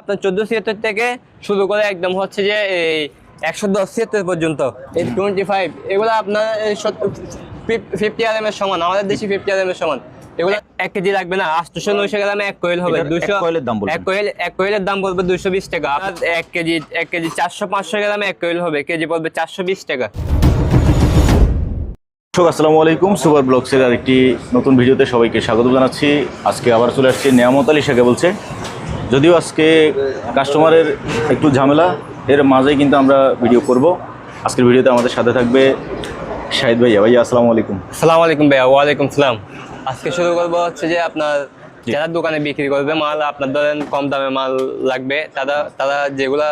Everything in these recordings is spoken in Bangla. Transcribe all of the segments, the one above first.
আপনার চোদ্দ ছিয়াত্তর থেকে শুরু করে একদম হচ্ছে যে এই একশো দশ ছিয়াত্তর পর্যন্ত। এই টোয়েন্টি ফাইভ এগুলো আপনার ফিফটি আর এম এর সমান আমাদের দেশে ফিফটি আর এম এর সমান। এগুলো এক কেজি লাগবে না আটশোশো নয়শো গ্রামে এক কোয়েল হবে দুশো কোয়েলের দাম এক কোয়েল এক কোয়েলের দাম পড়বে দুশো বিশ টাকা আপনার এক কেজি এক কেজি চারশো পাঁচশো গ্রামে এক কোয়েল হবে কেজি পড়বে চারশো বিশ টাকা। দর্শক আসসালামু আলাইকুম সুপার ব্লগসের আরেকটি নতুন ভিডিওতে সবাইকে স্বাগত জানাচ্ছি। আজকে আবার চলে আসছি নিয়ামত আলী শেখে বলছে যদিও আজকে কাস্টমারের একটু ঝামেলা এর মাঝেই কিন্তু আমরা ভিডিও করব। আজকের ভিডিওতে আমাদের সাথে থাকবে শাহিদ ভাইয়া। ভাইয়া আসসালামু আলাইকুম। আসসালামু আলাইকুম ভাইয়া ওয়ালাইকুম সালাম। আজকে শুরু করব হচ্ছে যে আপনার যারা দোকানে বিক্রি করবে মাল আপনার ধরেন কম দামে মাল লাগবে তারা তারা যেগুলা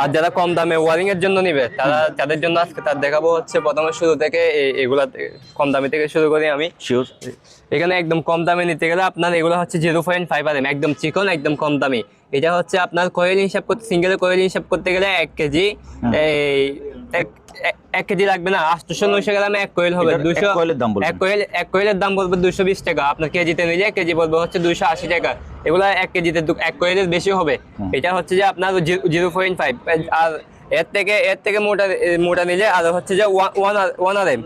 আর যারা কম দামে ওয়ারিং এর জন্য নিবে তারা তাদের জন্য আজকে তার দেখাবো হচ্ছে প্রথমে শুরু থেকে এগুলা কম দামি থেকে শুরু করি আমি। শিওর এখানে একদম কম দামে নিতে গেলে আপনার এগুলো হচ্ছে জিরো পয়েন্ট ফাইভ আর একদম চিকন একদম কম দামি। এটা হচ্ছে আপনার কোয়েল হিসাব করতে সিঙ্গেল কোয়েল হিসাব করতে গেলে এক কেজি। এই এক- কেজি লাগবে না আটশোশো নয়শো গ্রামে এক কোয়েল হবে দুশো দাম এক কোয়েল এক কোয়েলের দাম বলবে দুশো বিশ টাকা আপনার কেজিতে নিলে কেজি বলবে হচ্ছে দুশো আশি টাকা। এগুলা এক কেজিতে এক কোয়েলের বেশি হবে। এটা হচ্ছে যে আপনার জিরো পয়েন্ট ফাইভ আর এর থেকে এর থেকে মোটা মোটা নিলে আর হচ্ছে যে one one R M.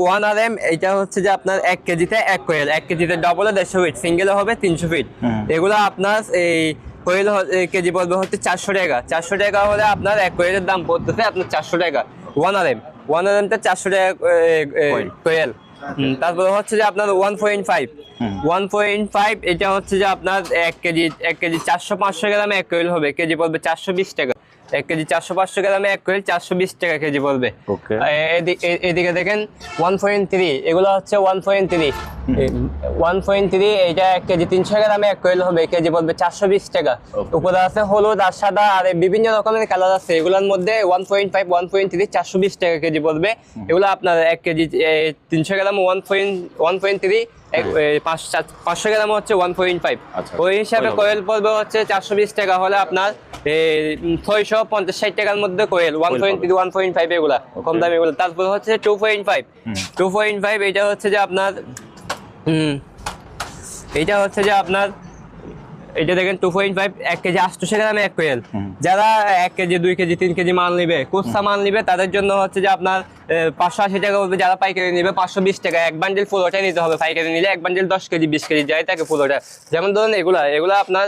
One R M এটা হচ্ছে যে আপনার এক কেজিতে এক কোয়েল এক কেজিতে ডবলে দেড়শো ফিট সিঙ্গেলে হবে তিনশো ফিট। এগুলো আপনার এই কোয়েল কেজি পড়বে হচ্ছে চারশো টাকা। চারশো টাকা হলে আপনার এক কোয়েলের দাম পড়তেছে আপনার চারশো টাকা। One R M one R এমটা চারশো টাকা কোয়েল। কোয়েল তারপরে হচ্ছে যে আপনার one point five one point five এটা হচ্ছে যে আপনার এক কেজি এক কেজি চারশো পাঁচশো গ্রামে এক কোয়েল হবে। কেজি পড়বে চারশো বিশ টাকা। এক কেজি চারশো পাঁচশো গ্রামে এক কোয়েল চারশো বিশ টাকা কেজি পড়বে। এদিকে দেখেন ওয়ান পয়েন্ট থ্রি এগুলো হচ্ছে one point three one point three এইটা এক কেজি তিনশো গ্রামে এক কোয়েল হবে কেজি পড়বে চারশো বিশ টাকা। উপরে আছে হলুদ আর সাদা আর বিভিন্ন রকমের কালার আছে এগুলোর মধ্যে one point five one point three চারশো বিশ টাকা কেজি পড়বে। এগুলো আপনার এক কেজি তিনশো gram one point one point three পাঁচশো গ্রাম হচ্ছে ওয়ান পয়েন্ট ফাইভ আচ্ছা। ওই হিসাবে কোয়েল পড়বে হচ্ছে চারশো বিশ টাকা হলে আপনার ছয়শো পঞ্চাশ ষাট টাকার মধ্যে coil one point three one point five এগুলা কম দামে দামি এগুলো। তারপর হচ্ছে two point five two point five এটা হচ্ছে যে আপনার হুম। এটা হচ্ছে যে আপনার এটা দেখেন টু পয়েন্ট ফাইভ এক কেজি আটশো গ্রামে এক কোয়েল যারা এক কেজি দুই কেজি তিন কেজি মাল নিবে কুস্তা মাল নিবে তাদের জন্য হচ্ছে যে আপনার পাঁচশো আশি টাকা বলবে যারা পাইকারি নিবে পাঁচশো বিশ টাকা। এক বান্ডিল ফুলোটাই নিতে হবে পাইকারি নিলে এক বান্ডিল দশ কেজি বিশ কেজি যাই থাকে ফুলোটা যেমন ধরুন এগুলা এগুলা আপনার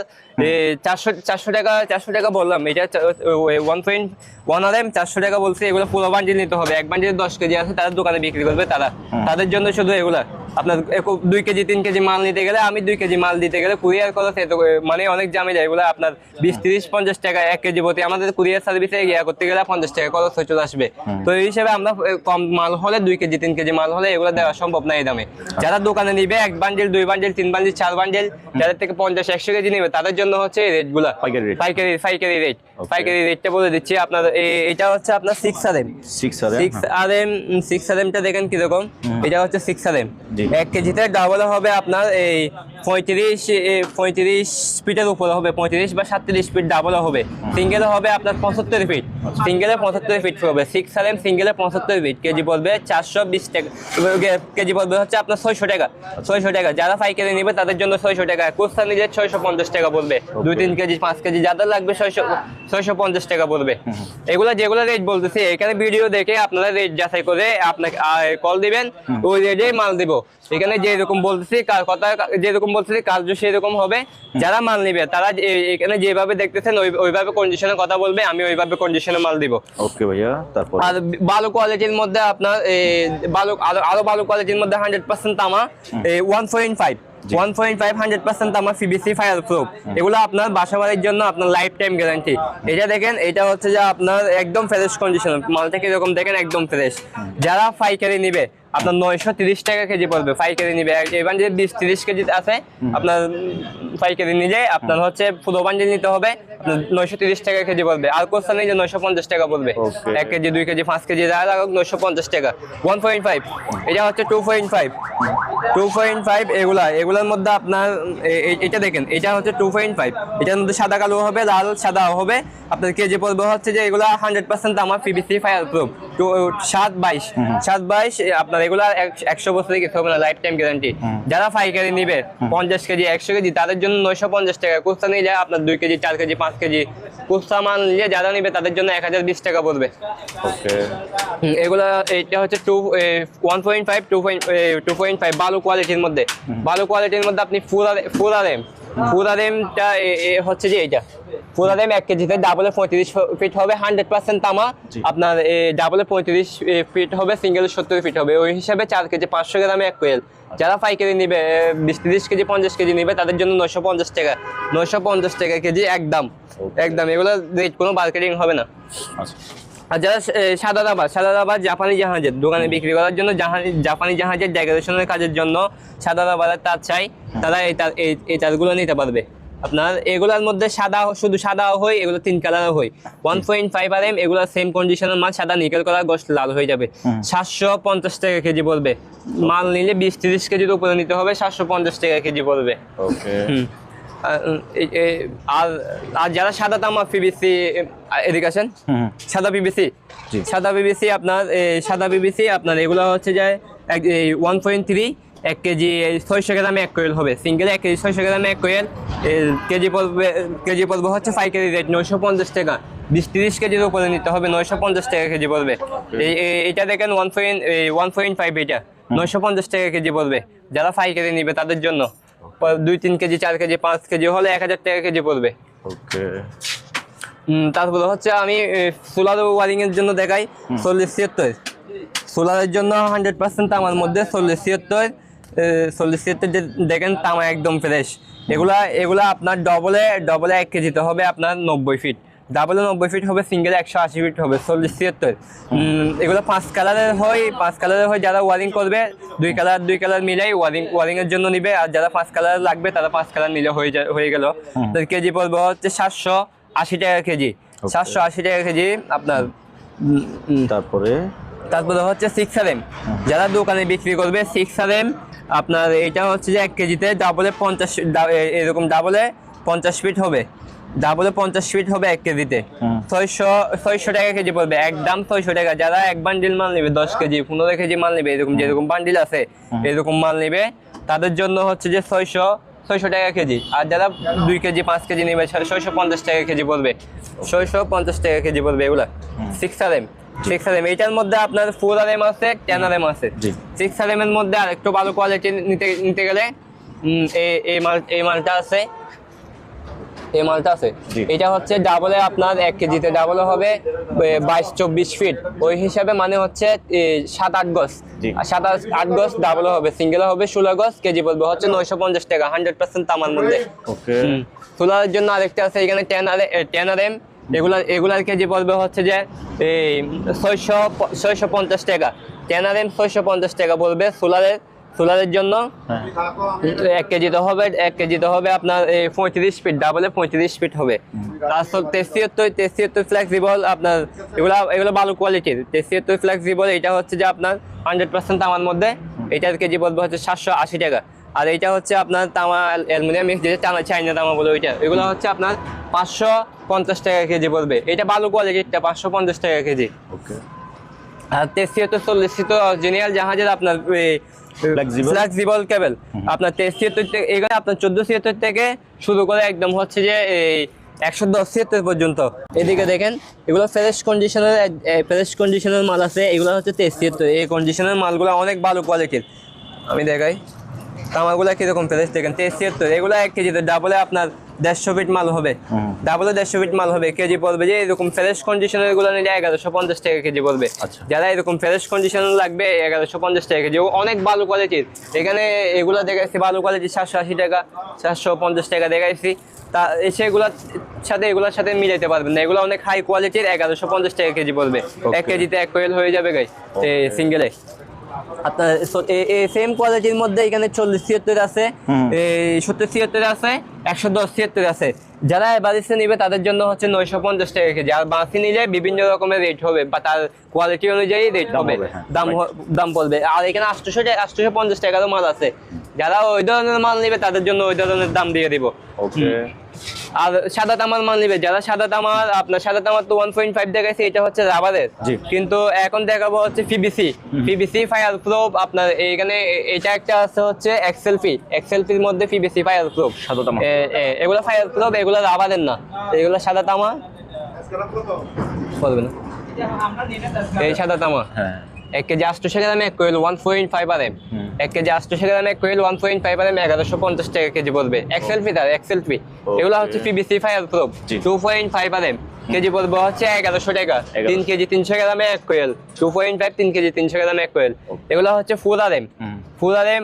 চারশো চারশো টাকা চারশো টাকা বললাম এটা one point one R M চারশো টাকা বলছে এগুলো পুরো বান্ডিল নিতে হবে। এক বান্ডিল দশ কেজি আছে তারা দোকানে বিক্রি করবে তারা। তাদের জন্য শুধু এগুলা। আপনার দুই কেজি তিন কেজি মাল নিতে গেলে আমি দুই কেজি মাল দিতে গেলে কুরিয়ার খরচ এত মানে অনেক জামে যায়। এগুলো আপনার বিশ তিরিশ পঞ্চাশ টাকা এক কেজি প্রতি। আমাদের কুরিয়ার সার্ভিসে ইয়া করতে গেলে পঞ্চাশ টাকা খরচ হয়ে চলে আসবে। তো এই হিসেবে আমরা কম মাল হলে দুই কেজি তিন কেজি মাল হলে এগুলো দেওয়া সম্ভব না এই দামে। যারা দোকানে নিবে এক বান্ডিল দুই বান্ডিল তিন বান্ডিল চার বান্ডিল যাদের থেকে পঞ্চাশ একশো কেজি নিবে তাদের জন্য হচ্ছে এই রেটগুলা পাইকারি পাইকারি পাইকারি রেট. পাইকারি রেটটা বলে দিচ্ছি আপনার এটা হচ্ছে আপনার six R M six R six R M six R এমটা দেখেন কীরকম। এটা হচ্ছে সিক্স আর এম এক কেজিতে ডাবল হবে আপনার এই পঁয়ত্রিশ পঁয়ত্রিশ ফিটের উপরে হবে পঁয়ত্রিশ বা সাতত্রিশ ফিট ডাবল হবে। সিঙ্গেলে হবে আপনার পঁচাত্তর ফিট সিঙ্গেলে পঁচাত্তর ফিট হবে। সিক্স আর এম সিঙ্গেলে পঁচাত্তর ফিট কেজি পড়বে চারশো বিশ টাকা কেজি পড়বে হচ্ছে আপনার ছয়শো টাকা। ছয়শো টাকা। যারা পাইকারি নেবে তাদের জন্য ছয়শো টাকা। কুস্তা নিলে ছয়শো পঞ্চাশ টাকা পড়বে। দুই তিন কেজি পাঁচ কেজি যাদের লাগবে ছয়শো ছয়শো পঞ্চাশ টাকা পড়বে। এগুলো যেগুলো রেট বলতেছি এখানে ভিডিও দেখে আপনারা রেট যাচাই করে আপনাকে কল দিবেন ওই রেটে মাল দিব। এখানে যেরকম বলতেছি কথা যেরকম বলতেছি কাজ সেরকম হবে। যারা মাল নিবে তারা এখানে যেভাবে দেখতেছেন ওইভাবে কন্ডিশনে কথা বলবে আমি ওইভাবে কন্ডিশনে মাল দিব। ওকে ভাইয়া তারপর? আর ভালো কোয়ালিটির মধ্যে আপনার ভালো আরও আরও ভালো কোয়ালিটির মধ্যে হান্ড্রেড পার্সেন্ট তামা one point five one point five hundred percent আমার সিবিসি ফায়ার প্রুফ এগুলো আপনার বাসা বাড়ির জন্য আপনার লাইফ টাইম গ্যারান্টি এটা দেখেন, এটা হচ্ছে যে আপনার একদম ফ্রেশ কন্ডিশন মালটা কীরকম দেখেন, একদম ফ্রেশ যারা ফাইকারি নিবে আপনার নয়শো তিরিশ টাকা কেজি পড়বে পাইকারি নিবে। এবার যে বিশ তিরিশ কেজি আছে আপনার পাইকারি নিলে আপনার হচ্ছে পুরো বান্ডিল নিতে হবে নয়শো তিরিশ টাকা কেজি পড়বে। আর কোস্তা নিলে নয়শো পঞ্চাশ টাকা পড়বে? এক কেজি দুই কেজি পাঁচ কেজি যা লাগুক নয়শো পঞ্চাশ টাকা। ওয়ান পয়েন্ট ফাইভ এটা হচ্ছে two point five two point five এগুলা এগুলোর মধ্যে আপনার এটা দেখেন এটা হচ্ছে টু পয়েন্ট ফাইভ এটার মধ্যে সাদা কালো হবে লাল সাদা হবে। আপনার কেজি পড়বে হচ্ছে যে এগুলা হান্ড্রেড পার্সেন্ট আমার পিবিসি ফায়ার প্রুফ টু সাত বাইশ সাত বাইশ আপনার আপনার এগুলো একশো বছর কিছু হবে না লাইফ টাইম গ্যারান্টি যারা পাইকারি নিবে পঞ্চাশ কেজি একশো কেজি তাদের জন্য নয়শো পঞ্চাশ টাকা। কুস্তা নিলে আপনার দুই কেজি চার কেজি পাঁচ কেজি। কুস্তা মাল নিলে যারা নিবে তাদের জন্য এক হাজার বিশ টাকা পড়বে। এগুলা এটা হচ্ছে two one point five two point two point five ভালো কোয়ালিটির মধ্যে। ভালো কোয়ালিটির মধ্যে আপনি ফুরা ফুরারেম ফুরারেমটা হচ্ছে যে এটা ফুরারেম এক কেজিতে ডাবলে পঁয়ত্রিশ ফিট হবে হান্ড্রেড পার্সেন্ট তামা। আপনার ডাবলে পঁয়ত্রিশ ফিট হবে সিঙ্গেল সত্তর ফিট হবে। ওই হিসাবে চার কেজি পাঁচশো গ্রামে এক কোয়েল যারা পাইকারি নিবে বিশ তিরিশ কেজি পঞ্চাশ কেজি নিবে তাদের জন্য নয়শো পঞ্চাশ টাকা। নয়শো পঞ্চাশ টাকা কেজি একদম. একদম এগুলো রেট কোনো মার্কেটিং হবে না। আচ্ছা। আর যারা সাদা রাবার সাদা রাবার জাপানি জাহাজের দোকানে বিক্রি করার জন্য জাপানি জাহাজের ডেকোরেশনের কাজের জন্য সাদা রাবারের তার চাই তারা এই তার এই- তারগুলো নিতে পারবে। আপনার এগুলোর মধ্যে সাদা শুধু সাদাও হয় এগুলো তিন কালারও হয়। One point five R M এগুলো সেম কন্ডিশনের মাল সাদা নিকেল করা গোস লাল হয়ে যাবে। সাতশো পঞ্চাশ টাকা কেজি পড়বে। মাল নিলে বিশ তিরিশ কেজির উপরে নিতে হবে সাতশো পঞ্চাশ টাকা কেজি পড়বে। ওকে। আর, আর যারা সাদা তামা পিবিসি এডুকেশন হুম সাদা পিবিসি। সাদা পিবিসি আপনার সাদা পিবিসি আপনার এগুলো হচ্ছে যে ওয়ান পয়েন্ট থ্রি এক কেজি ছয়শো গ্রামে এক কোয়েল হবে। সিঙ্গেল এক কেজি ছয়শো গ্রামে এক কোয়েল। কেজি পড়বে কেজি পড়বে হচ্ছে পাইকারি রেট নয়শো পঞ্চাশ টাকা। বিশ তিরিশ কেজির উপরে নিতে হবে নয়শো পঞ্চাশ টাকা কেজি পড়বে। এটা দেখেন one point one point five এটা। নয়শো পঞ্চাশ টাকা কেজি পড়বে। যারা পাইকারি নিবে তাদের জন্য। দুই তিন কেজি চার কেজি পাঁচ কেজি হলে এক হাজার টাকা কেজি পড়বে। ওকে। তারপরে হচ্ছে আমি সোলার ওয়ারিং এর জন্য দেখাই চল্লিশ ছিয়াত্তর। সোলারের জন্য হান্ড্রেড পার্সেন্ট তামার মধ্যে চল্লিশ ছিয়াত্তর চল্লিশ ছিয়াত্তর যে দেখেন তামা একদম ফ্রেশ এগুলা এগুলা আপনার ডবলে ডবলে এক কেজিতে হবে আপনার নব্বই ফিট ডাবলে নব্বই ফিট হবে সিঙ্গেল একশো আশি ফিট হবে চল্লিশ ছিয়াত্তর। এগুলো পাঁচ কালারের হয় পাঁচ কালারের হয় যারা ওয়ারিং করবে দুই কালার দুই কালার মিলাই ওয়ারিং ওয়ারিংয়ের জন্য নিবে আর যারা পাঁচ কালার লাগবে তারা পাঁচ কালার নিলে হয়ে যায় হয়ে গেল। তো কেজি পড়বে হচ্ছে সাতশো আশি টাকা কেজি। সাতশো আশি টাকা কেজি আপনার তারপরে? তারপরে হচ্ছে সিক্স আর এম যারা দোকানে বিক্রি করবে সিক্স আর এম আপনার এটা হচ্ছে যে এক কেজিতে ডাবলে পঞ্চাশ এরকম ডাবলে পঞ্চাশ ফিট হবে। ডাবলে পঞ্চাশ ফিট হবে এক কেজিতে। ছয়শো ছয়শো টাকা কেজি পড়বে একদম ছয়শো টাকা। যারা এক বান্ডিল মাল নেবে দশ কেজি পনেরো কেজি মাল নেবে এরকম যেরকম বান্ডিল আছে এরকম মাল নেবে তাদের জন্য হচ্ছে যে ছয়শো ছয়শো টাকা কেজি। আর যারা দুই কেজি পাঁচ কেজি নেবে ছয়শো পঞ্চাশ টাকা কেজি পড়বে। ছয়শো পঞ্চাশ টাকা কেজি পড়বে এগুলা। Six R M six R M এইটার মধ্যে আপনার ফোর আর এম আছে টেন আর এম আছে। সিক্স আর এম এর মধ্যে আর একটু ভালো কোয়ালিটি নিতে নিতে গেলে এই- এই মাল এই মালটা আছে। এই মালটা আছে। এটা হচ্ছে ডাবলে আপনার এক কেজিতে ডাবলে হবে বাইশ চব্বিশ ফিট ওই হিসাবে মানে হচ্ছে সাত আট গজ। সাত আট- গজ ডাবলে হবে। সিঙ্গেল হবে ষোলো গজ কেজি পড়বে হচ্ছে নয়শো পঞ্চাশ টাকা হান্ড্রেড পার্সেন্ট তামার মধ্যে। সোলারের জন্য আরেকটা আছে এখানে ten R ten R M এগুলার এগুলার কেজি পড়বে হচ্ছে যে এই ছয়শো ছয়শো পঞ্চাশ টাকা। টেন আর এম ছয়শো পঞ্চাশ টাকা পড়বে সোলারের সোলারের জন্য? হ্যাঁ। এক কেজিতে হবে এক কেজিতে হবে আপনার এই পঁয়ত্রিশ ফিট ডাবলে পঁয়ত্রিশ ফিট হবে। তারপর তেসিয়াত্তর তেসিয়াত্তর ফ্লেক্সিবল আপনার এগুলো এগুলো ভালো কোয়ালিটির তেসিয়াত্তর ফ্লেক্সিবল এটা হচ্ছে যে আপনার হান্ড্রেড পার্সেন্ট তামার মধ্যে এটার কেজি পড়বে হচ্ছে সাতশো আশি টাকা। আর এইটা হচ্ছে আপনার তামা অ্যালুমিনিয়াম মিক্স যেটা চানা চাইনা তামা বলে ওইটা। এগুলো হচ্ছে আপনার পাঁচশো পঞ্চাশ টাকা কেজি বলবে এটা ভালো কোয়ালিটিরটা পাঁচশো পঞ্চাশ টাকা কেজি। ওকে। আর তেসিয়াত্তর চল্লিশ তো অরিজিনাল জাহাজের আপনার? ফ্লেক্সিবল কেবল আপনার তেসিয়াত্তর থেকে এখানে আপনার চোদ্দ ছিয়াত্তর থেকে শুরু করে একদম হচ্ছে যে এই একশো দশ ছিয়াত্তর পর্যন্ত। এদিকে দেখেন এগুলো ফ্রেশ কন্ডিশনের ফ্রেশ কন্ডিশনের মাল আছে। এগুলো হচ্ছে তেসিয়াত্তর এই কন্ডিশনের মালগুলো অনেক ভালো কোয়ালিটির আমি দেখাই। তামারগুলো কীরকম ফ্রেশ দেখেন তেসিয়াত্তর এগুলো এক কেজিতে ডাবলে আপনার দেড়শো ফিট মাল হবে। ডাবলে দেড়শো ফিট মাল হবে। কেজি পড়বে যে এরকম ফ্রেশ কন্ডিশনেরগুলো নিলে এগারোশো পঞ্চাশ টাকা কেজি পড়বে। আচ্ছা। যারা এরকম ফ্রেশ কন্ডিশন লাগবে এগারোশো পঞ্চাশ টাকা কেজি। অনেক ভালো কোয়ালিটির এখানে এগুলো দেখাইছি ভালো কোয়ালিটির সাতশো আশি টাকা সাতশো পঞ্চাশ টাকা দেখাইছি। তা সেগুলোর সাথে এগুলোর সাথে মিলাইতে পারবেন না। এগুলো অনেক হাই কোয়ালিটির এগারোশো পঞ্চাশ টাকা কেজি পড়বে। এক কেজিতে এক কোয়েল হয়ে যাবে গাই সিঙ্গেলে আপনার সেম কোয়ালিটির মধ্যে এখানে চল্লিশ ছিয়াত্তর আছে সত্তর ছিয়াত্তর আছে একশো দশ ছিয়াত্তর আছে। যারা নিবে তাদের জন্য হচ্ছে নয়শো পঞ্চাশ টাকা কেজি। আর বাঁশি নিলে বিভিন্ন রকমের রেট হবে বা তার কোয়ালিটি অনুযায়ী রেট হবে। হ্যাঁ। দাম দাম পড়বে আর এখানে আটশোশো আটশোশো পঞ্চাশ টাকারও মাল আছে। যারা ওই ধরনের মাল নিবে তাদের জন্য ওই ধরনের দাম দিয়ে দিব। ওকে আর সাদা তামার মাল নিবে যারা সাদা তামার আপনার সাদা তামার তো ওয়ান পয়েন্ট ফাইভ দেখাইছে এটা হচ্ছে রাবারের। কিন্তু এখন দেখাবো হচ্ছে পিবিসি পিবিসি ফায়ার প্রুফ আপনার এখানে এটা একটা আছে হচ্ছে এক্সেল ফি এক্সেল ফির মধ্যে পিবিসি ফায়ার প্রুফ সাদা তামা। এগুলো ফায়ার প্রুফ এগুলো রাবারের না। এগুলো সাদা তামা বলবে না। এই সাদা তামা হ্যাঁ। এক কেজি আটশো গ্রামে এক coil one point five R M. এক কেজি আটশো গ্রামে এক coil one point five R M এগারোশো পঞ্চাশ টাকা কেজি পড়বে। এক্সেল ফি তার এক্সেল ফি এগুলো হচ্ছে PBC fireproof. Two point five R M KG পড়বে হচ্ছে এগারোশো টাকা। তিন কেজি তিনশো গ্রামে এক কোয়েল টু পয়েন্ট ফাইভ তিন কেজি তিনশো গ্রামে এক কোয়েল এগুলো হচ্ছে full R M full R M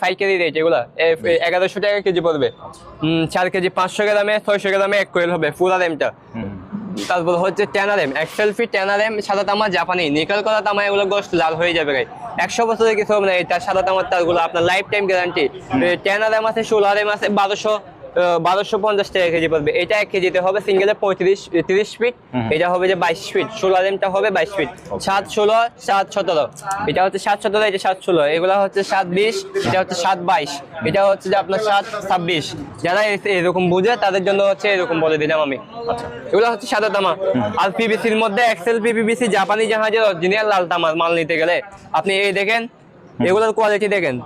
five KG rate এগুলো। এগারোশো টাকা কেজি পড়বে। চার কেজি পাঁচশো গ্রামে ছয়শো গ্রামে এক কোয়েল হবে ফুল আর এমটা। তারপর হচ্ছে ট্যানারেম এক্সেল ফি ট্যানারেম, সাদা তামা জাপানি, নিকাল করা তামা এগুলো গোস্ট লাল হয়ে যাবে গাই একশো বছরের কিছু হবে না এটা সাদা তামার তারগুলো আপনার লাইফ টাইম গ্যারান্টি ট্যানারেম আছে, সোলারেম আছে, বারোশো বারোশো পঞ্চাশ টাকা কেজি পড়বে। এটা এক কেজিতে হবে সিঙ্গেলে পঁয়ত্রিশ তিরিশ ফিট এটা হবে যে বাইশ ফিট ষোলো ষোলারেমটা হবে বাইশ ফিট সাত ষোলো সাত সতেরো। এটা হচ্ছে সাত সতেরো এটা সাত ষোলো। এগুলো হচ্ছে সাত বিশ এটা হচ্ছে সাত বাইশ। এটা হচ্ছে যে আপনার সাত ছাব্বিশ। যারা এরকম বুঝে তাদের জন্য হচ্ছে এরকম বলে দিলাম আমি। আচ্ছা। এগুলো হচ্ছে সাদা তামা। আর পিবিসির মধ্যে এক্সেল পিবিসি জাপানি জাহাজের অরিজিনাল লাল তামার মাল নিতে গেলে আপনি এই দেখেন এগুলোর কোয়ালিটি দেখেন।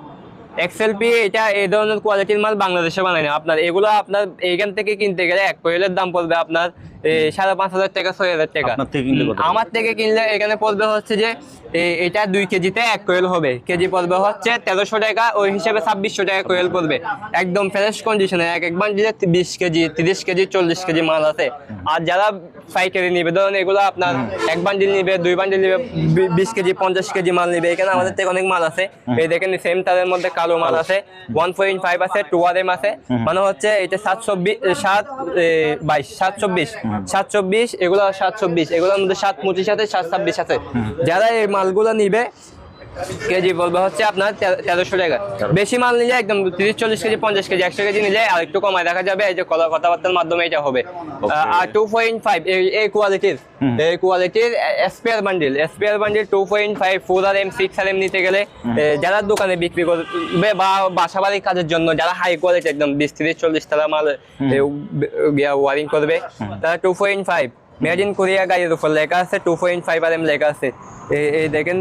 এক্সেল পি এটা এই ধরনের কোয়ালিটির মাল বাংলাদেশে বানায় না। আপনার এগুলো আপনার এইখান থেকে কিনতে গেলে এক কোয়েলের দাম পড়বে আপনার সাড়ে পাঁচ হাজার টাকা ছয় হাজার টাকা। আমার থেকে কিনলে এখানে পড়বে হচ্ছে যে এটা দুই কেজিতে এক কোয়েল হবে। কেজি পড়বে হচ্ছে তেরোশো টাকা ওই হিসেবে ছাব্বিশশো টাকা কোয়েল পড়বে। একদম ফ্রেশ কন্ডিশনে এক এক বান্ডিলে বিশ কেজি তিরিশ কেজি চল্লিশ কেজি মাল আছে। আর যারা পাইকারি নিবে ধরুন এগুলো আপনার এক বান্ডিল নিবে দুই বান্ডিল নিবে বিশ কেজি পঞ্চাশ কেজি মাল নিবে। এখানে আমাদের থেকে অনেক মাল আছে। এই দেখেন সেম তারের মধ্যে কালো মাল আছে। ওয়ান পয়েন্ট ফাইভ আছে টু আর এম আছে। মানে হচ্ছে এটা সাত চব্বিশ সাত বাইশ সাত চব্বিশ। সাত চব্বিশ এগুলো সাত চব্বিশ এগুলোর মধ্যে সাত পঁচিশ আছে সাত ছাব্বিশ আছে। যারা এই মালগুলো নিবে কেজি বলবে হচ্ছে আপনার তেরোশো টাকা। বেশি মাল নিলে একদম তিরিশ চল্লিশ কেজি পঞ্চাশ কেজি একশো কেজি নিলে আর একটু কমায়। দেখা যাবে এই যে কথা কথাবার্তার মাধ্যমে এটা হবে। আর টু পয়েন্ট ফাইভ এই কোয়ালিটির এই কোয়ালিটির spare bundle spare bundle two point five four R M six R M নিতে গেলে যারা দোকানে বিক্রি করবে বা বাসা বাড়ির কাজের জন্য যারা হাই কোয়ালিটি একদম বিশ তিরিশ চল্লিশ টাকা মাল ওয়ারিং করবে তারা two point five made in Korea গাড়ির উপর লেখা আছে two point five R M লেখা আছে। এই দেখেন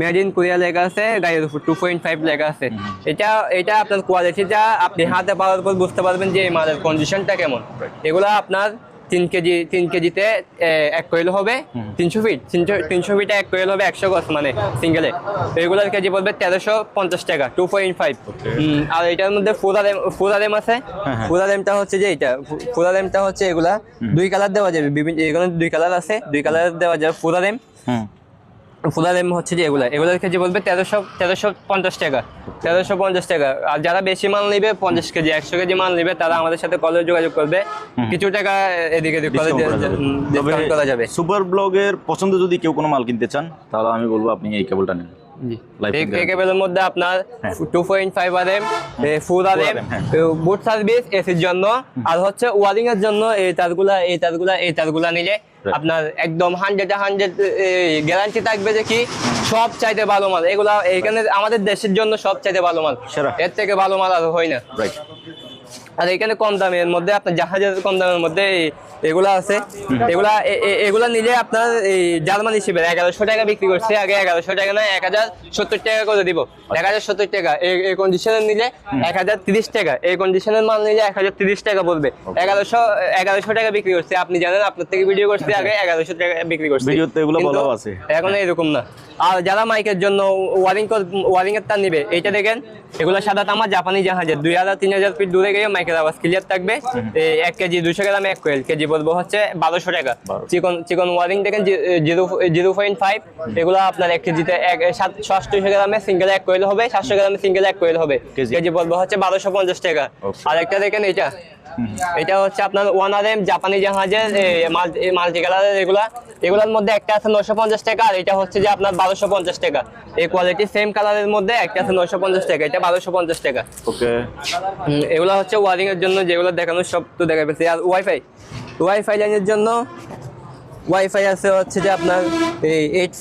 মেড ইন কোরিয়া লেখা আছে গাড়ির উপর টু পয়েন্ট ফাইভ লেখা আছে। এটা এটা আপনার কোয়ালিটিটা আপনি হাতে পাওয়ার পর বুঝতে পারবেন যে এই মালের কন্ডিশনটা কেমন। এগুলো আপনার তিন কেজি তিন কেজিতে এক কোয়েল হবে। তিনশো ফিট তিনশো তিনশো ফিটে এক কোয়েল হবে একশো গজ মানে সিঙ্গেলে এগুলোর কেজি পড়বে তেরোশো পঞ্চাশ টাকা টু পয়েন্ট ফাইভ আর এটার মধ্যে ফুরার এম ফুরার এম আছে। ফুরার এমটা হচ্ছে যে এটা ফুরার এমটা হচ্ছে এগুলা। দুই কালার দেওয়া যাবে বিভিন্ন এগুলো দুই কালার আছে দুই কালার দেওয়া যাবে ফুরার এম হুম। ফুলার এম হচ্ছে যে এগুলা। এগুলোর কেজি বলবে তেরোশো তেরোশো পঞ্চাশ টাকা। তেরোশো পঞ্চাশ টাকা। আর যারা বেশি মাল নিবে পঞ্চাশ কেজি একশো কেজি মাল নিবে তারা আমাদের সাথে কলে যোগাযোগ করবে। কিছু টাকা এদিকে করা যাবে। সুপার ব্লগের পছন্দ যদি কেউ কোনো মাল কিনতে চান তাহলে আমি বলব আপনি এই কেবলটা নিন। জি। Life এই and guarantee। কেবলের মধ্যে আপনার। Two point five R M full R M. Boot service এসির জন্য। আর হচ্ছে ওয়ারিং এর জন্য এই তারগুলা এই তারগুলা এই তারগুলা নিলে আপনার একদম হান্ড্রেড হান্ড্রেড গ্যারান্টি থাকবে যে কি সব চাইতে ভালো মাল। এগুলা এখানে আমাদের দেশের জন্য সব চাইতে ভালো মাল। এর থেকে ভালো মাল আর হয় না। আর এখানে কম দামের মধ্যে আপনার জাহাজের কম দামের মধ্যে এগুলা আছে। এগুলা এগুলা নিলে আপনার এই জার্মানি শিবের এগারোশো টাকা বিক্রি করছে। আগে এগারোশো টাকা না এক হাজার সত্তর টাকা করে দিব। এক হাজার সত্তর টাকা এই কন্ডিশনের নিলে এক হাজার তিরিশ টাকা। এই কন্ডিশনের মাল নিলে এক হাজার তিরিশ টাকা পড়বে। এগারোশো এগারোশো টাকা বিক্রি করছে। আপনি জানেন আপনার থেকে ভিডিও করছে আগে এগারোশো টাকা বিক্রি করছে। এগুলো আছে। এখন এরকম না। আর যারা মাইকের জন্য ওয়ারিং ওয়ারিং এর তার নিবে এইটা দেখেন এগুলো সাদা তামা জাপানি জাহাজের। দুই হাজার তিন হাজার ফিট দূরে গিয়ে মাইকের আওয়াজ ক্লিয়ার থাকবে। এক কেজি দুশো গ্রাম এক কোয়েল। কেজি বলব হচ্ছে বারোশো টাকা। চিকন চিকন ওয়ারিং দেখেন জিরো জিরো পয়েন্ট ফাইভ। এগুলো আপনার এক কেজিতে এক সাতশো গ্রামে সিঙ্গেল এক কোয়েল হবে সাতশো গ্রামে সিঙ্গেল এক কোয়েল হবে। কেজি। বলব হচ্ছে বারোশো পঞ্চাশ টাকা. আর একটা দেখেন এটা এটা হচ্ছে আপনার ওয়ান আর এম জাপানি জাহাজের মাল্টি কালারের এগুলা। এগুলোর মধ্যে একটা আছে নশো পঞ্চাশ টাকা আর এটা হচ্ছে যে আপনার বারোশো পঞ্চাশ টাকা। এই কোয়ালিটি সেম কালারের মধ্যে একটা আছে নশো পঞ্চাশ টাকা এটা বারোশো পঞ্চাশ টাকা। ওকে। এগুলা এগুলো হচ্ছে ওয়ারিং এর জন্য যেগুলো দেখানো সব তো দেখা পেয়েছি আর ওয়াইফাই ওয়াইফাই লাইনের জন্য ওয়াইফাই আছে হচ্ছে যে আপনার এইট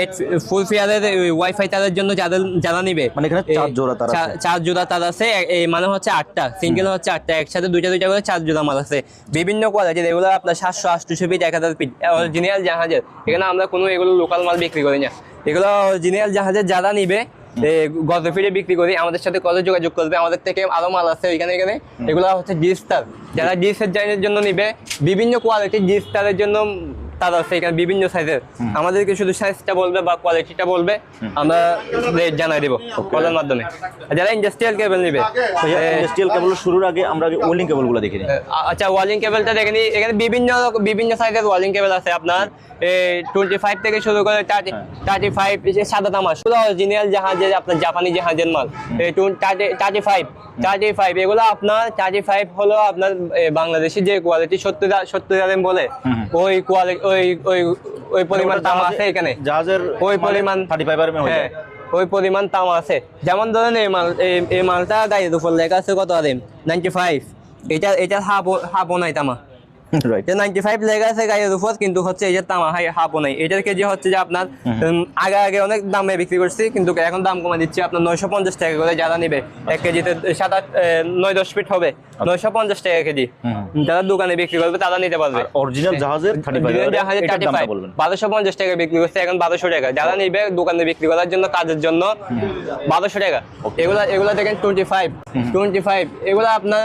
এইট ফুল ফিয়ারের ওয়াইফাই তাদের জন্য যাদের যারা নিবে। মানে এখানে চার জোড়া তার আছে। চার জোড়া তার আছে এই মানে হচ্ছে আটটা সিঙ্গেল হচ্ছে আটটা একসাথে দুইটা দুইটা করে চার জোড়া মাল আছে। বিভিন্ন কোয়ালিটির এগুলো আপনার সাতশো আটশো পিট এক হাজার পিট অরিজিনাল জাহাজের। এখানে আমরা কোনো এগুলো লোকাল মাল বিক্রি করি না। এগুলো অরিজিনাল জাহাজের যারা নিবে গত ফিরে বিক্রি করি আমাদের সাথে কত যোগাযোগ করবে আমাদের থেকে আরও মাল আছে ওইখানে এখানে। এগুলো হচ্ছে জিস্টার যারা জিস্টার জাইনের জন্য নিবে বিভিন্ন কোয়ালিটির জিস্টারের জন্য তার আছে এখানে বিভিন্ন সাইজের আমাদেরকে শুধু সাইজটা বলবে বা কোয়ালিটিটা বলবে আমরা রেট জানাই দেবো কলের মাধ্যমে। যারা ইন্ডাস্ট্রিয়াল কেবল নিবে ইন্ডাস্ট্রিয়াল কেবল শুরুর আগে আমরা আগে ওয়েল্ডিং কেবলগুলো দেখে নিই। আচ্ছা ওয়ালিং কেবলটা দেখেন এখানে বিভিন্ন বিভিন্ন সাইজের ওয়ালিং কেবল আছে আপনার টোয়েন্টি ফাইভ থেকে শুরু করে থার্টি থার্টি ফাইভ সাদা তামার শুধু অরিজিনাল জাহাজের আপনার জাপানি জাহাজের মাল। থার্টি ফাইভ থার্টি ফাইভ এগুলো আপনার থার্টি ফাইভ হলো আপনার এ, বাংলাদেশি যে কোয়ালিটি সত্তর সত্তর বলে ওই কোয়ালিটি ওই ওই ওই পরিমাণ তামা আছে এখানে। জাহাজের ওই পরিমাণ- থার্টি ফাইভ আর হ্যাঁ ওই পরিমাণ তামা আছে। যেমন ধরেন এই মাল এই- মালটা গাড়ির উপর লেখা আছে কত আদিম? নাইনটি ফাইভ এটা এটা হাফ হাবো নাই তামা। নাইনটি ফাইভ লেখা আছে গাড়ির উপর কিন্তু হচ্ছে এই যে তামা হাই হাফও নাই। এটার কেজি হচ্ছে যে আপনার আগে আগে অনেক দামে বিক্রি করছি কিন্তু এখন দাম কমে দিচ্ছি আপনার নয়শো পঞ্চাশ টাকা করে যারা নিবে। এক কেজিতে সাত আট নয় দশ ফিট হবে। নয়শো পঞ্চাশ টাকা কেজি। যারা দোকানে বিক্রি করবে তারা নিতে পারবে। অরিজিনাল জাহাজের থার্টি ফাইভ Original জাহাজের এটার 35 দামটা বলবেন। বারোশো পঞ্চাশ টাকা বিক্রি করছে এখন বারোশো টাকা। যারা নিবে দোকানে বিক্রি করার জন্য কাজের জন্য বারোশো টাকা। এগুলা এগুলা দেখেন টোয়েন্টি ফাইভ টোয়েন্টি ফাইভ এগুলো আপনার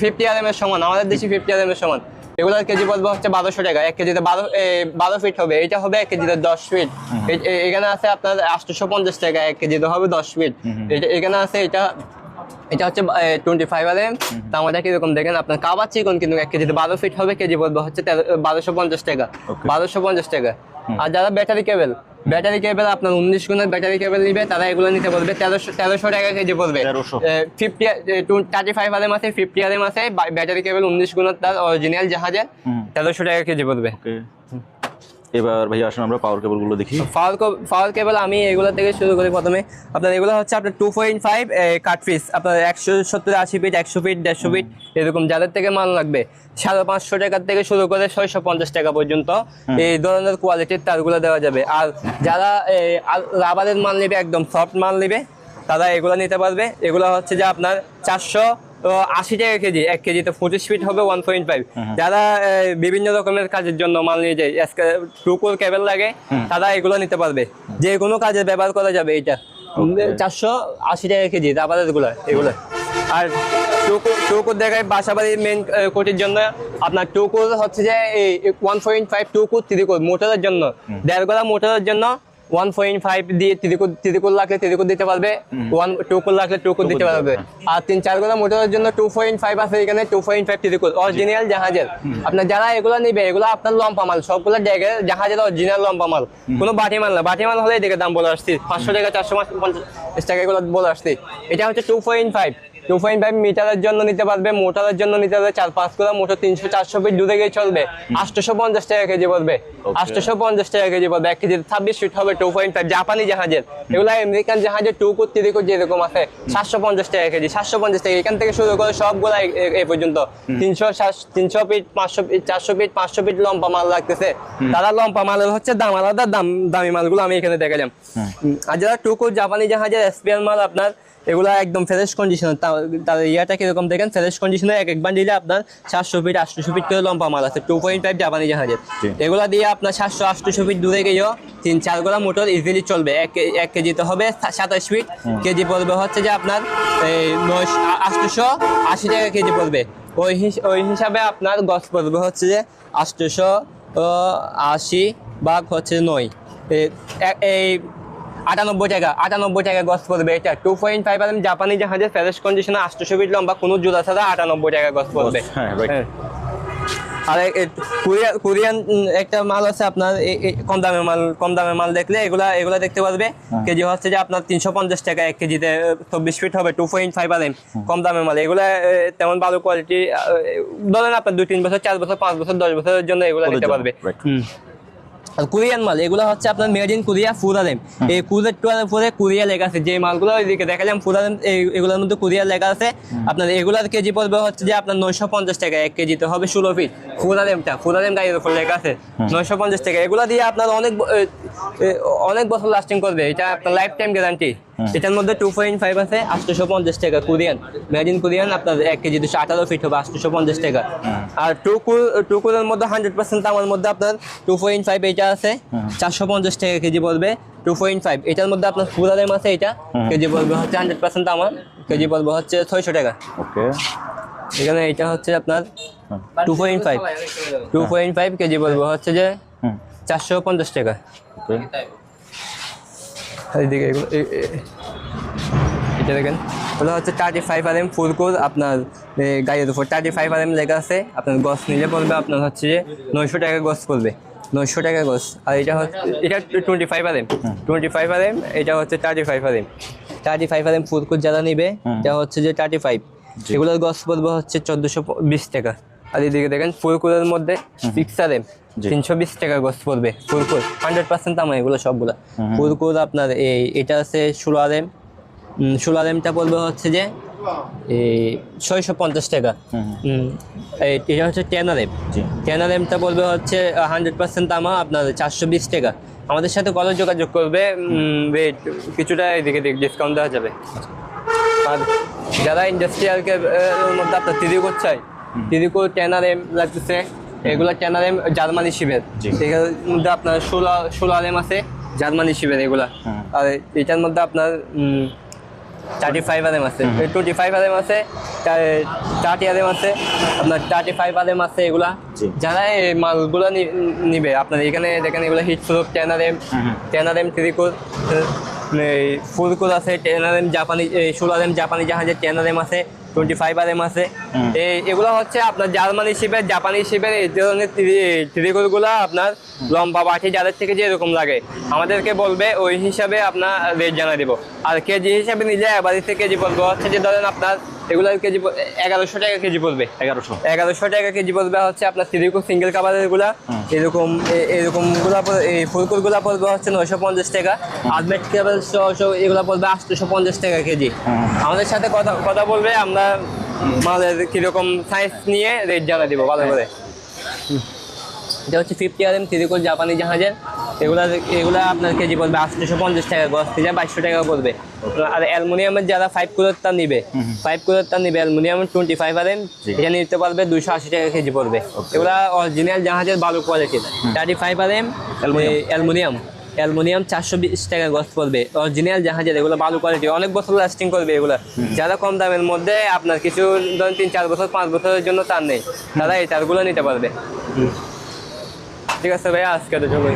ফিফটি আর এম এর সমান আমাদের দেশে ফিফটি আর এম এর সমান। এগুলোর কেজি পড়বে হচ্ছে বারোশো টাকা। এক কেজিতে বারো বারো ফিট হবে এটা হবে এক কেজিতে দশ ফিট এখানে আছে আপনার আটশোশো পঞ্চাশ টাকা এক কেজিতে হবে দশ ফিট এখানে আছে এটা এটা হচ্ছে টোয়েন্টি ফাইভ আর এম তামাটা কীরকম দেখেন আপনার কাবার চিকন কিন্তু এক কেজিতে বারো ফিট হবে কেজি পড়বে হচ্ছে বারোশো পঞ্চাশ টাকা। বারোশো পঞ্চাশ টাকা। আর যারা ব্যাটারি কেবল ব্যাটারি কেবল আপনার উনিশ গুণের ব্যাটারি কেবল নিবে তারা এগুলো নিতে বলবে। তেরোশো তেরোশো টাকা কেজি পড়বে 1300 ফিফটি থার্টি ফাইভ আরে মাসে ফিফটি আরে মাসে ব্যাটারি কেবল উনিশ গুণের তার অরিজিনাল জাহাজে তেরোশো টাকা কেজি পড়বে এবার ভাইয়া আসুন আমরা পাওয়ার কেবলগুলো দেখি। পাওয়ার ফাওয়ার কেবল আমি এগুলো থেকে শুরু করি প্রথমে। আপনার এগুলো হচ্ছে আপনার two point five cut piece আপনার একশো সত্তর আশি ফিট একশো ফিট দেড়শো ফিট এরকম যাদের থেকে মাল লাগবে। সাড়ে পাঁচশো টাকার থেকে শুরু করে ছয়শো পঞ্চাশ টাকা পর্যন্ত এই ধরনের কোয়ালিটির তারগুলো দেওয়া যাবে। আর যারা রাবারের মাল নেবে একদম সফট মাল নেবে তারা এগুলো নিতে পারবে। এগুলো হচ্ছে যে আপনার চারশো আশি টাকা কেজি এক কেজিতে পঁচিশ ফিট হবে ওয়ান পয়েন্ট ফাইভ যারা বিভিন্ন রকমের কাজের জন্য মাল নিয়ে যায় টুকুর কেবল লাগে তারা এগুলো নিতে পারবে। যে কোনো কাজে ব্যবহার করা যাবে এটা চারশো আশি টাকা কেজি রাবারেরগুলো এগুলো আর টুকু টুকুর দেখায় বাসাবাড়ি মেন কোটির জন্য আপনার টুকুর হচ্ছে যে এই ওয়ান পয়েন্ট ফাইভ টুকুর ত্রিকুর মোটরের জন্য। দেড় গলা মোটরের জন্য ওয়ান পয়েন্ট ফাইভ দিয়ে ত্রিকুর ত্রিকুর লাগলে ত্রিকুর দিতে পারবে ওয়ান টুকুর লাগলে টুকুর দিতে পারবে। আর তিন চার গলা মোটরের জন্য টু পয়েন্ট ফাইভ আছে এখানে টু পয়েন্ট ফাইভ ত্রিকুর অরিজিনাল জাহাজের। আপনার যারা এগুলো নিবে এগুলো আপনার লম্পা মাল সবগুলো ডেকে জাহাজের অরিজিনাল লম্পা মাল। কোনো বাটি মাল না বাটি মাল হলে এদিকে দাম বলে আসছি। পাঁচশো টাকা চারশো পঞ্চাশ টাকা এগুলো বলে আসছি। এটা হচ্ছে two point five two point five মিটারের জন্য নিতে পারবে মোটরের জন্য নিতে পারবে চার পাঁচ করে মোটর তিনশো চারশো ফিট দূরে গিয়ে চলবে। আটশোশো পঞ্চাশ টাকা কেজি পড়বে। আটশোশো পঞ্চাশ টাকা কেজি পড়বে। এক কেজি ছাব্বিশ ফিট হবে টু পয়েন্ট ফাইভ জাপানি জাহাজের। এগুলো আমেরিকান জাহাজের টু কোট তিরি কোট যেরকম আছে সাতশো পঞ্চাশ টাকা কেজি সাতশো পঞ্চাশ টাকা। এখান থেকে শুরু করে সবগুলো এ- পর্যন্ত। তিনশো তিনশো ফিট পাঁচশো ফিট চারশো ফিট পাঁচশো ফিট লম্বা মাল লাগতেছে। তারা লম্বা মালের হচ্ছে দাম আলাদা দাম দামি মালগুলো আমি এখানে দেখালাম। আর যারা টু কোট জাপানি জাহাজের এসপিএল মাল আপনার এগুলো একদম ফ্রেশ কন্ডিশন তার ইয়াটা কীরকম দেখেন? ফ্রেশ কন্ডিশনে এক এক বান্ডিলে আপনার সাতশো ফিট আটশো ফিট করে লম্বা মাল আছে। টু পয়েন্ট ফাইভ জাপানি জাহাজের। এগুলো দিয়ে আপনার সাতশো আটশো ফিট দূরে গিয়েও তিন চার গোলা মোটর ইজিলি চলবে। এক এক কেজিতে হবে সাতাশ ফিট কেজি পড়বে হচ্ছে যে আপনার এই নয় আটশোশো আশি টাকা কেজি পড়বে। ওই ওই হিসাবে আপনার গছ পড়বে হচ্ছে যে আটশোশো আশি ভাগ হচ্ছে নয়। এই আটানব্বই টাকা আটানব্বই টাকা গছ পড়বে এটা। টু পয়েন্ট ফাইভ আর জাপানি জাহাজের ফ্রেশ কন্ডিশনে আটশোশো ফিট লম্বা কোনো জোড়া ছাড়া আটানব্বই টাকা গছ পড়বে। হ্যাঁ. হ্যাঁ। আর কোরিয়ান একটা মাল আছে আপনার কম দামের মাল কম দামের মাল দেখলে এগুলা এগুলা দেখতে পারবে। কেজি হচ্ছে যে আপনার তিনশো পঞ্চাশ টাকা এক কেজিতে চব্বিশ ফিট হবে টু পয়েন্ট ফাইভ আর কম দামের মাল। এগুলা তেমন ভালো কোয়ালিটি ধরেন আপনার দুই তিন বছর চার বছর পাঁচ বছর দশ বছরের জন্য এগুলো নিতে পারবে। আর কোরিয়ান মাল এগুলো হচ্ছে আপনার মেড ইন কোরিয়া ফুরারেম এই কুরের উপরে কোরিয়া লেখা আছে। যে মালগুলো ওইদিকে দেখালাম ফুরারেম এগুলোর মধ্যে কোরিয়া লেখা আছে। আপনার এগুলার কেজি পড়বে হচ্ছে যে আপনার নয়শো পঞ্চাশ টাকা এক কেজিতে হবে ষোলো ফিট ফুরারেমটা ফুরারেম গাড়ির উপর লেখা আছে। নয়শো পঞ্চাশ টাকা। এগুলো দিয়ে আপনার অনেক অনেক বছর লাস্টিং করবে। এটা আপনার লাইফ টাইম গ্যারান্টি এটার মধ্যে টু পয়েন্ট ফাইভ আছে আটশোশো পঞ্চাশ টাকা কোরিয়ান। মেড ইন কোরিয়ান আপনার এক কেজি দুশো আঠারো ফিট হবে আটশোশো পঞ্চাশ টাকা। আর টু কুল টু কুলের মধ্যে হান্ড্রেড পার্সেন্ট আমার মধ্যে আপনার টু পয়েন্ট ফাইভ এটা আছে চারশো পঞ্চাশ টাকা কেজি পড়বে টু পয়েন্ট ফাইভ এটার মধ্যে আপনার ফুরালেম আছে এটা কেজি পড়বে হচ্ছে হান্ড্রেড পার্সেন্ট আমার কেজি পড়বে হচ্ছে ছয়শো টাকা। ওকে। এখানে এটা হচ্ছে আপনার two point five two point five KG পড়বে হচ্ছে যে চারশো পঞ্চাশ টাকা। ওকে এইদিকে এগুলো এটা দেখেন। ওটা হচ্ছে thirty five R M full core আপনার গাড়ির উপর। থার্টি ফাইভ আর এম লেখা আছে আপনার গছ নিলে পড়বে আপনার হচ্ছে যে নয়শো টাকা গছ পড়বে। নয়শো টাকা গছ আর এটা হচ্ছে এটা twenty five R M twenty five R M এটা হচ্ছে thirty five R M thirty five R M full core যারা নিবে এটা হচ্ছে যে থার্টি ফাইভ এগুলোর গছ পড়বে হচ্ছে চোদ্দোশো বিশ টাকা। আর এদিকে দেখেন ফুল কোরের মধ্যে সিক্স আর এম। তিনশো বিশ টাকা গোস পড়বে ফুলকুল হান্ড্রেড পার্সেন্ট আমার এগুলো সবগুলো। ফুলকুল আপনার এই এটা আছে ষোলো আরেম ষোলো আরেমটা পড়বে হচ্ছে যে এই ছয়শো পঞ্চাশ টাকা। এটা হচ্ছে টেন আরেম জি। টেন আরেমটা পড়বে হচ্ছে হান্ড্রেড পার্সেন্ট আমার আপনার চারশো বিশ টাকা। আমাদের সাথে কত যোগাযোগ করবে কিছুটা এদিকে ডিসকাউন্ট দেওয়া যাবে। আর যারা ইন্ডাস্ট্রিয়ালকে মধ্যে আপনার তিরিকুট চাই তিরিকুট টেনার এম লাগতেছে। এগুলো টেনার এম জার্মানি শিবের। এটার মধ্যে আপনার ষোলো ষোলো আর এম আছে জার্মানি শিবের এগুলা। আর এটার মধ্যে আপনার থার্টি ফাইভ আর এম আছে। টোয়েন্টি ফাইভ আর এম আছে থার্টি আর এম আছে আপনার থার্টি ফাইভ আর এম আছে এগুলা। যারা এই মালগুলো নিবে আপনার এখানে দেখেন এগুলো heat proof ten R M ten R M ত্রিকুল ফুলকুল আছে টেন আর এম জাপানি ষোলো আর এম জাপানি জাহাজের টেন আর এম আছে টোয়েন্টি ফাইভ আর এম আছে এই এগুলো হচ্ছে আপনার জার্মানি শিপের জাপানি শিপের এই ধরনের ত্রিকুলগুলো আপনার লম্বা বাটি যাদের থেকে যেরকম লাগে। আমাদেরকে বলবে ওই হিসাবে আপনার রেট জানা দেবো। আর কেজি হিসাবে নিলে থেকে কেজি বলব হচ্ছে যে ধরেন আপনার এগুলোর কেজি এগারোশো টাকা কেজি পড়বে। এগারোশো। এগারোশো টাকা কেজি পড়বে হচ্ছে আপনার সিরিকো সিঙ্গেল কাভারেরগুলা এরকম এরকমগুলা এই ফুলকুলগুলা পড়বে হচ্ছে নয়শো পঞ্চাশ টাকা। আলমেট কেবল সহ এগুলা পড়বে আটশোশো পঞ্চাশ টাকা কেজি। আমাদের সাথে কথা কথা বলবে আমরা মালের কীরকম সাইজ নিয়ে রেট জানা দিব ভালো করে। এটা হচ্ছে ফিফটি আর এম তিরিকোল জাপানি জাহাজের এগুলা এগুলা আপনার কেজি পড়বে আটশোশো পঞ্চাশ টাকা গছ থেকে বাইশশো টাকা পড়বে। আর অ্যালুমিনিয়ামের যারা ফাইভ কুলোর তার নিবে ফাইভ কুলোর তার নিবে aluminium twenty five R M এটা নিতে পারবে দুশো আশি টাকা কেজি পড়বে। এগুলা অরিজিনাল জাহাজের ভালো কোয়ালিটির thirty five R M aluminium. Aluminium. Aluminium চারশো বিশ টাকা গছ পড়বে। অরিজিনাল জাহাজের এগুলো ভালো কোয়ালিটি অনেক বছর লাস্টিং করবে এগুলো। যারা কম দামের মধ্যে আপনার কিছু ধরেন তিন চার বছর পাঁচ বছরের জন্য তার নেই তারা এই তারগুলো নিতে পারবে। ঠিক আছে ভাইয়া আজকে তো চলুন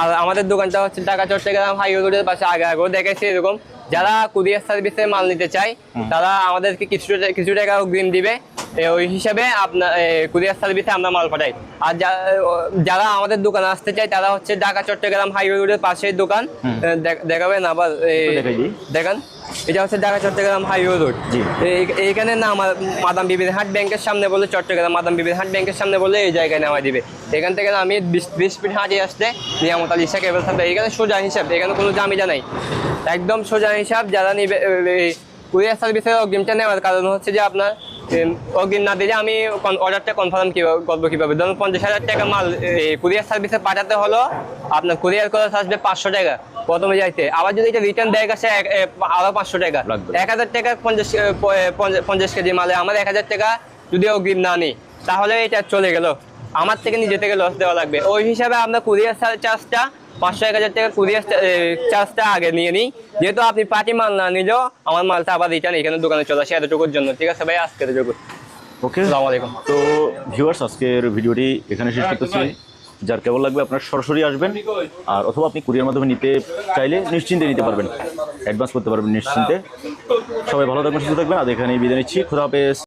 আর আমাদের দোকানটা হচ্ছে ঢাকা চট্টগ্রাম হাইওয়ে রোডের পাশে আগে আগেও দেখেছি এরকম। যারা কুরিয়ার সার্ভিসে মাল নিতে চায় তারা আমাদেরকে কিছু কিছু টাকা অগ্রিম দিবে। ওই হিসাবে আপনার কুরিয়ার সার্ভিসে আমরা মাল পাঠাই। আর যারা আমাদের দোকানে আসতে চায় তারা হচ্ছে ঢাকা চট্টগ্রাম হাইওয়ে রোডের পাশের দোকান। দেখ- দেখাবেন আবার। দেখান। এটা হচ্ছে ঢাকা চট্টগ্রাম হাইওয়ে রোড। এইখানে না আমার মাদাম বিবির হাট ব্যাংকের সামনে বলে চট্টগ্রাম মাদাম বিবির হাট ব্যাংকের সামনে বলে এই জায়গায় নেওয়া দিবে। এখান থেকে আমি বিশ বিশ ফিট হাঁটে আসতে নিয়ামত আলী ইসা কেবল থাকবে। এখানে সোজা হিসাব এখানে কোনো জামিজা নাই। একদম সোজা হিসাব যারা নিবে কুরিয়ার সার্ভিসের অগ্রিমটা নেওয়ার কারণ হচ্ছে যে আপনার অগ্রিম না দিলে আমি অর্ডারটা কনফার্ম কীভাবে করব কীভাবে? ধরুন পঞ্চাশ হাজার টাকা মাল কুরিয়ার সার্ভিসে পাঠাতে হলো আপনার কুরিয়ার খরচ আসবে পাঁচশো টাকা প্রথমে যাইতে। আবার যদি এটা রিটার্ন দেয় গেছে এক- এ, আরও পাঁচশো টাকা। এক হাজার টাকা পঞ্চাশ পঞ্চাশ- পঞ্চাশ কেজি মালে আমার এক হাজার টাকা যদি অগ্রিম না নিই তাহলে এটা চলে গেল। আমার থেকে নিজে থেকে লস দেওয়া লাগবে। ওই হিসাবে আমরা কুরিয়ার চার্জটা পাঁচশো এক হাজার টাকা কুরিয়ার চার্জটা আগে নিয়ে নিই। যেহেতু আপনি পার্টি মাল না নিলেও আমার মালটা আবার রিটার্ন এখানে দোকানে চলে আসে এতটুকুর জন্য। ঠিক আছে ভাই আজকে এতটুকু। ওকে আসসালামু আলাইকুম। তো ভিউয়ার্স আজকের ভিডিওটি এখানে শেষ করতেছি। যার কেবল লাগবে আপনার সরাসরি আসবেন। আর অথবা আপনি কুরিয়ার মাধ্যমে নিতে চাইলে নিশ্চিন্তে নিতে পারবেন। অ্যাডভান্স করতে পারবেন নিশ্চিন্তে। সবাই ভালো থাকবেন সুস্থ থাকবেন। আর এখানেই বিদায় নিচ্ছি। খুদা হাফেজ।